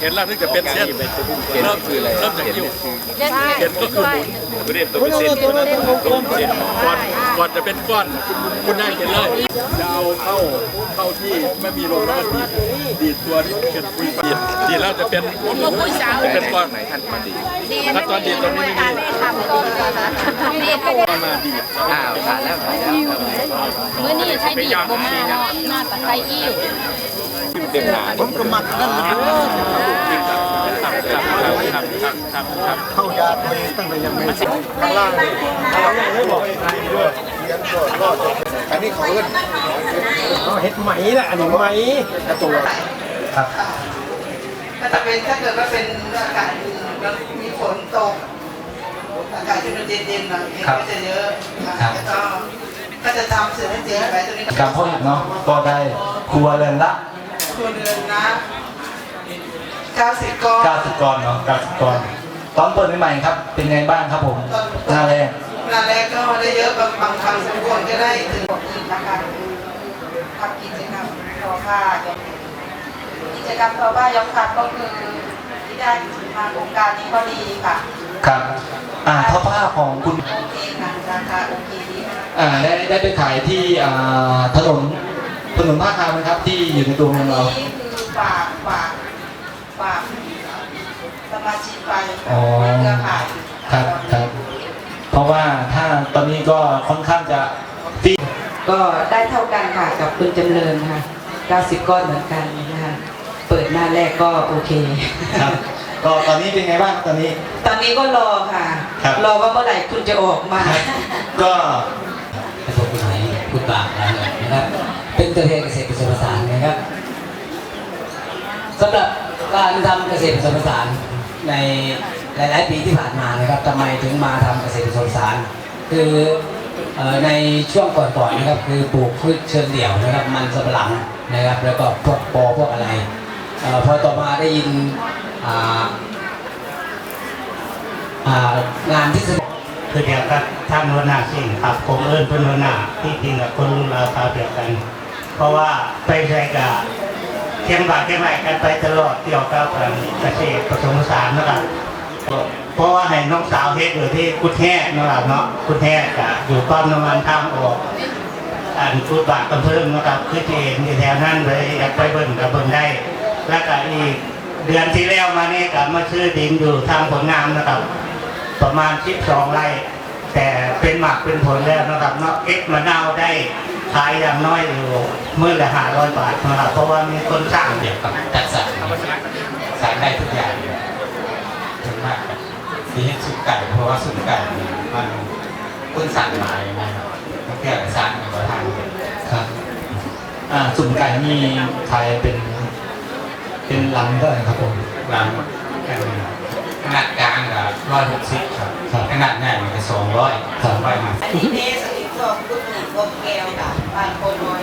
เห็นแล้วถึงจะเป็นเส้นเห็นเริ่มคืออะไรเริ่มจากเห็นคิ้วคือเล่นเห็นก็คือหมุนตัวเด่นตัวเป็นเส้นเส้นก่อนก่อนจะเป็นก้อนคุณได้เห็นเลยจะเอาเข้าเข้าที่ไม่มีลมแล้วก็ดีดดีด ตัวที่เป็นปุยดีดดีดแล้วจะเป็นก็ผู้สาวเป็นก้อนไหนท่านมาดีดีขั้นตอนดีตรงนี้ไม่มีทำก่อนนะคะนี่ก็เอามาดีอ้าวผ่านแล้วผ่านแล้วเมื่อนี่ใช้ดีบ่มาเนาะมาตะไคร้อิ่วเต็มหนาผมก็มักนั่นนะครับครับครับครับครับครับเข้ายาตัวเองตั้งแต่ยังไม่ข้างล่างเลยข้างล่างไม่บอกใครด้วยเลี้ยงก็รอดอันนี้เขาเอิ้นเขาเฮ็ดไหมล่ะอันนี้ไหมกระตัว ครับก็จะเป็นถ้าเกิดว่าเป็นอากาศมันมีฝนตกอากาศที่มันเย็นๆหน่อยเห็ดก็จะเยอะค่ะแล้วก็ก็จะทำเสือให้เจ๊ไปตัวนี้การพ่อเนาะก็ได้ครัวเรือนละครัวเรือนนะ90ก้อน90กรเนาะ90กรตอนเปิดใหม่ๆครับ เป็นไงบ้างครับผมหน้าแรกงานแรกก็ได้เยอะบางบางครั้งบางคนก็ได้ถึงอีกนะคะทำกิจกรรมทอผ้ากิ จกรรมทอผ้ายกคันก็คือที่ได้มาโครงการนี้ก็ดีค่ะ ครับ อ่าท่อผ้าของคุณ โอเคค่ะราคาโอเคดีอ่าได้ได้ไปขายที่อ่าถนนถนนท่าคาไหมครับที่อยู่ในตัวเมืองเรานี่คือฝากฝากฝากสมาชิกไปอ๋อ เครือข่ายครับครับ เพราะว่าถ้าตอนนี้ก็ค่อนข้างจะฟีก็ได้เท่ากันค่ะกับคุณจำเริญค่ะ 90 ก้อนเหมือนกันนะคะเปิดหน้าแรกก็โอเค ครับก็ตอนนี้เป็นไงบ้างตอนนี้ ตอนนี้ก็รอค่ะ ครับ รอว่าเมื่อไหร่คุณจะออกมาก็กระทรวงกฎหมายคุณปราบแล้วนะครับ เป็นตัวแทนเกษตรผสมผสานนะครับสำหรับการทำเกษตรผสมผสานในหลาย ๆ ปีที่ผ่านมานะครับทำไมถึงมาทำเกษตรผสมผสาน คือเอ่อในช่วงก่อน ๆ นะครับ คือปลูกพืชเชิงเดี่ยวนะครับ มันสำปะหลังนะครับ แล้วก็พวกปอพวกอะไรเอ่อ พอต่อมาได้ยินงานที่สนุกคือเดียวกับท่านหัวนาสิ่งครับผมเอิญเพื่อนวนาที่จริงกับคนรุ่นราวคราวเดียวกัน เพราะว่าไปใช้กับเทียมบาดเทียมไหลกันไปตลอดเกี่ยวกับการเกษตรผสมผสานนะครับเพราะว่าให้น้องสาวเฮ็ดอยู่ที่กุดแห่นะครับเนาะกุดแห่กับอยู่ป้อมน้ำมันทางออกอันกุดบาทกำเพิ่มนะครับคือที่เห็นอยู่แถวนั้นเลยอยากไปเบิ่งกับเบิ่งได้ แล้วก็อีกเดือนที่แล้วมานี่กับมาซื้อดินอยู่ทางผลงามนะครับ ประมาณ12ไร่ แต่เป็นหมากเป็นผลแล้วนะครับเนาะเอ็กมะนาวได้ขายอย่างน้อยอยู่มื่อละห้าร้อยบาทนะครับเพราะว่ามีคนสร้างเกี่ยวกับจัดสรรสารได้ทุกอย่างถึงมากที่ให้สุกไก่เพราะว่าสุกไก่มันคุ้นสั่งมาอย่างนั้นมันแค่สร้างมาทางครับ อ่าสุ่มไก่นี่ขายเป็น เป็นลังเท่าไหร่ครับผมหลังขนาดกลางกับร้อยหกสิบครับขนาดใหญ่มันก็สองร้อยสองร้อยห้าสิบอันนี้เนสติทองกุดหนึ่งกบแก้วค่ะบ้านโพน้อย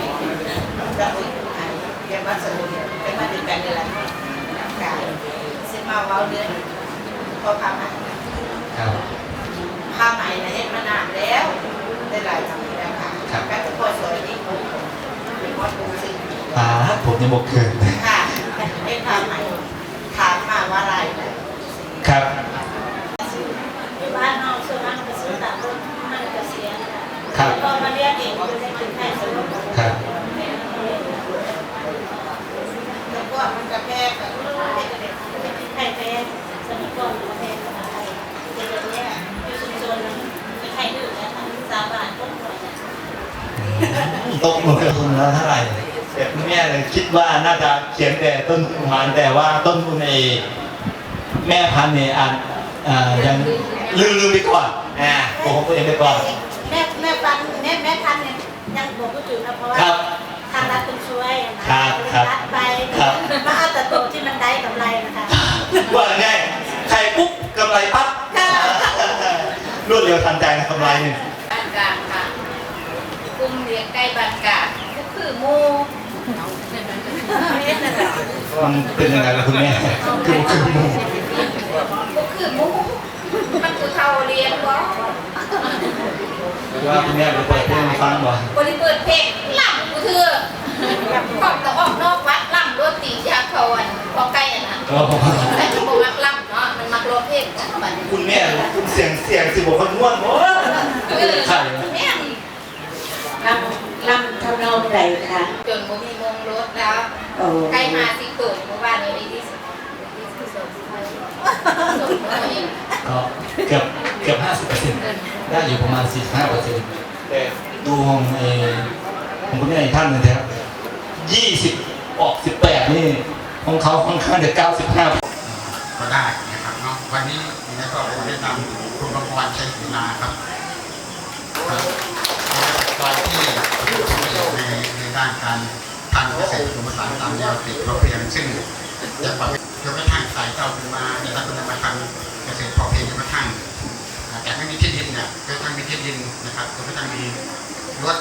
จะอุ่นอันเรียกว่าสมุนเป็นมาถึงกันเดือนกายซื้อมาเว้าเดือนพอพาไหมครับผ้าไหมนะเฮ็ดมานานแล้วได้หลายจังแล้วค่ะครับแม่ทุกคนสวยที่ผมเป็นวัดปูสิงอ่าผมยังบอกเกิน ค่ะเฮ็ดผ้าไหมถามมาว่าอะไรนะ ครับ บ้านนอกส่วนมากจะซื้อตามรถมันก็เสีย ครับพอมาเรียกเองก็ได้ถึงแค่ซื้อรถครับแล้วก็มันกระแพกกับไข่แพงสมัยก่อนก็แพงขนาดไทยเดี๋ยวนี้อยู่ชุมชนมีไข่ดื้อนะคะสาบาทต้นก่อนตกลงทุนแล้วเท่าไหร่เด็กแม่ยคิดว่าน่าจะเขียนแต่ต้นทุนพันแต่ว่าต้นทุนในแม่พันธุ์เนี่ยอ่านอ่ายังลืมไปก่อนอ่าโกหกตัวเองไปก่อน แม่แม่ทันเนี่ยยังบอกผู้ถือนะเพราะว่าครับทางรัฐคุณช่วยนะครับครับรัฐไปครับมาเอาแต่ตัวที่มันได้กำไรนะคะว่าไงใครปุ๊บกำไรปั๊บค่ะรวดเร็วทันใจนะกำไรหนึ่งบ้านกลางค่ะกลุ่มเลี้ยงไก่บ้านกลางก็คือหมูมันเป็นยังไงล่ะคุณแม่คือคือหมูก็คือหมูมันคือเท่าเลี้ยงบ่ ว่าคุณแม่ไปเปิดเพลงให้ฟังบ่บริเปิดเพลงหลังกูเถื่อของต้องออกนอกวัดหลังรถตีชาเขาอันพอใกล้อะนะอ๋อแต่มันบ่มักล่ำเนาะมันมักร้องเพลงเนาะบัดนี้คุณแม่คุณเสียงเสียงสิบอกคนง่วงโอ้ยเออใช่แม่งลำลำทำนองใดคะจนบ่มีมงรถแล้วโอ้ใกล้มาสิเกิดเมื่อวานนี้ได้ที่สุดที่สุดสมสมตัวเองก็เกือบ เกือบห้าสิบเปอร์เซ็นต์ได้อยู่ประมาณสี่สิบห้าเปอร์เซ็นต์แต่ดูของเออของคุณแม่อีกท่านหนึงนะครับยี่สิบออกสิบแปดนี่ของเขาค่อนข้างจะเก้าสิบห้าก็ได้นะครับเนาะวันนี้นะก็ขอแนะนำคุณบางวันชัยศิลาครับครับตอนที่ผู้ชมในในด้านการทำเกษตรผสมผสานตามแนวติดพอเพียงซึ่งจะปรับจนกระทั่งสายเจ้าขึ้นมาแต่ถ้ จนะทั่งนะครับจนกระทั่งมีรถ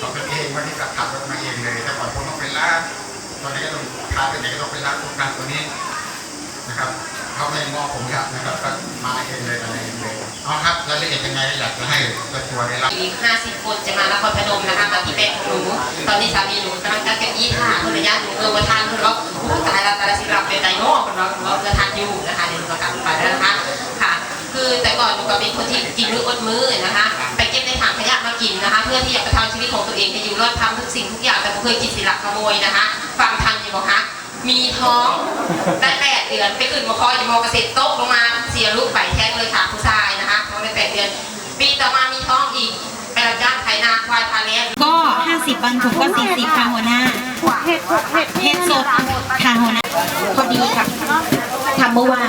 ของตัวเองวันนี้ก็ขับรถมาเองเลยแต่ก่อนผมต้องไปลาตอนนี้ก็ต้องพาไปไหนก็ต้องไปลากโครงการตัวนี้นะครับเขาไม่มอบผมครับนะครับก็มาเองเลยอะไรเองเลยเอาครับรายละเอียดยังไงอยากจะให้ตัวตัวได้รับอีก50คนจะมานครพนมนะคะมาที่แบงค์ของหนูตอนนี้สามีหนูกำลังจัดเก้าอี้ค่ะคนระยะหนูเออมาทานคนเราผู้ตายเราตายสิรับเป็นไดโน่คนเราเราจะทานอยู่นะคะเดี๋ยวหนูกลับไปแล้วนะคะค่ะ คือแต่ก่อนหนูก็เป็นคนที่กินมื้ออดมื้อนะคะ ไปเก็บในถังขยะมากินนะคะ เพื่อที่จะประทังชีวิตของตัวเองให้อยู่รอดทำทุกสิ่งทุกอย่างแต่ไม่เคยกินสิลักขโมยนะคะฟังทันอยู่บอกคะมีท้องได้แปดเดือนไปขึ้นมาคอยจะมอเกษตรตกลงมาเสียลูกไปแท้งเลยค่ะผู้ชายนะคะท้องได้แปดเดือนปีต่อมามีท้องอีกไปรับจ้างไถนาควายพาเลี้ยงก็50บางถุงก็40ค่ะหัวหน้าเห็ดเห็ดเห็ดสดค่ะหัวหน้าพอดีค่ะทำเมื่อวาน